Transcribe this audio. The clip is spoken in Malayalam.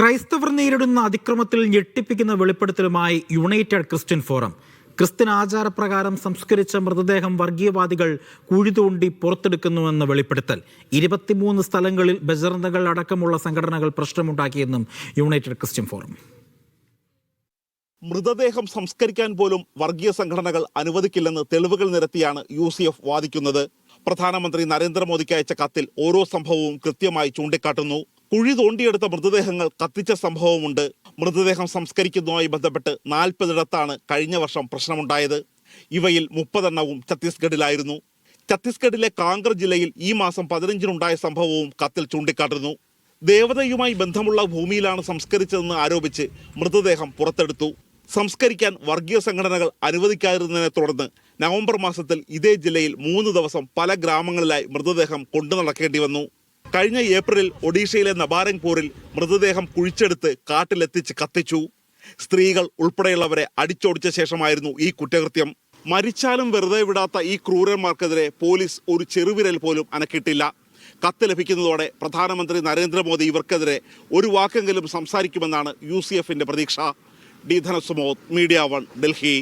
ക്രൈസ്തവർ നേരിടുന്ന അതിക്രമത്തിൽ ഞെട്ടിപ്പിക്കുന്ന വെളിപ്പെടുത്തലുമായി യുണൈറ്റഡ് ക്രിസ്ത്യൻ ഫോറം. ക്രിസ്ത്യൻ ആചാരപ്രകാരം സംസ്കരിച്ച മൃതദേഹം വർഗീയവാദികൾ കുഴിതോണ്ടി പുറത്തെടുക്കുന്നുവെന്ന വെളിപ്പെടുത്തൽ. ഇരുപത്തിമൂന്ന് സ്ഥലങ്ങളിൽ ബജറന്തകൾ അടക്കമുള്ള സംഘടനകൾ പ്രശ്നമുണ്ടാക്കിയെന്നും യുണൈറ്റഡ് ക്രിസ്ത്യൻ ഫോറം. മൃതദേഹം സംസ്കരിക്കാൻ പോലും വർഗീയ സംഘടനകൾ അനുവദിക്കില്ലെന്ന് തെളിവുകൾ നിരത്തിയാണ് യു സി എഫ് വാദിക്കുന്നത്. പ്രധാനമന്ത്രി നരേന്ദ്രമോദിക്ക് അയച്ച കത്തിൽ ഓരോ സംഭവവും കൃത്യമായി ചൂണ്ടിക്കാട്ടുന്നു. കുഴി തോണ്ടിയെടുത്ത മൃതദേഹങ്ങൾ കത്തിച്ച സംഭവമുണ്ട്. മൃതദേഹം സംസ്കരിക്കുന്നതുമായി ബന്ധപ്പെട്ട് നാൽപ്പതിടത്താണ് കഴിഞ്ഞ വർഷം പ്രശ്നമുണ്ടായത്. ഇവയിൽ മുപ്പതെണ്ണവും ഛത്തീസ്ഗഡിലായിരുന്നു. ഛത്തീസ്ഗഡിലെ കാങ്കർ ജില്ലയിൽ ഈ മാസം പതിനഞ്ചിനുണ്ടായ സംഭവവും കത്തിൽ ചൂണ്ടിക്കാട്ടുന്നു. ദേവതയുമായി ബന്ധമുള്ള ഭൂമിയിലാണ് സംസ്കരിച്ചതെന്ന് ആരോപിച്ച് മൃതദേഹം പുറത്തെടുത്തു. സംസ്കരിക്കാൻ വർഗീയ സംഘടനകൾ അനുവദിക്കാതിരുന്നതിനെ തുടർന്ന് നവംബർ മാസത്തിൽ ഇതേ ജില്ലയിൽ മൂന്ന് ദിവസം പല ഗ്രാമങ്ങളിലായി മൃതദേഹം കൊണ്ടു നടക്കേണ്ടി വന്നു. കഴിഞ്ഞ ഏപ്രിലിൽ ഒഡീഷയിലെ നബാരംഗ്പൂരിൽ മൃതദേഹം കുഴിച്ചെടുത്ത് കാട്ടിലെത്തിച്ച് കത്തിച്ചു. സ്ത്രീകൾ ഉൾപ്പെടെയുള്ളവരെ അടിച്ചോടിച്ച ശേഷമായിരുന്നു ഈ കുറ്റകൃത്യം. മരിച്ചാലും വെറുതെ വിടാത്ത ഈ ക്രൂരന്മാർക്കെതിരെ പോലീസ് ഒരു ചെറുവിരൽ പോലും അനക്കിട്ടില്ല കത്ത് ലഭിക്കുന്നതോടെ പ്രധാനമന്ത്രി നരേന്ദ്രമോദി ഇവർക്കെതിരെ ഒരു വാക്കെങ്കിലും സംസാരിക്കുമെന്നാണ് യു സി പ്രതീക്ഷ. D Dhanasumod media one Delhi.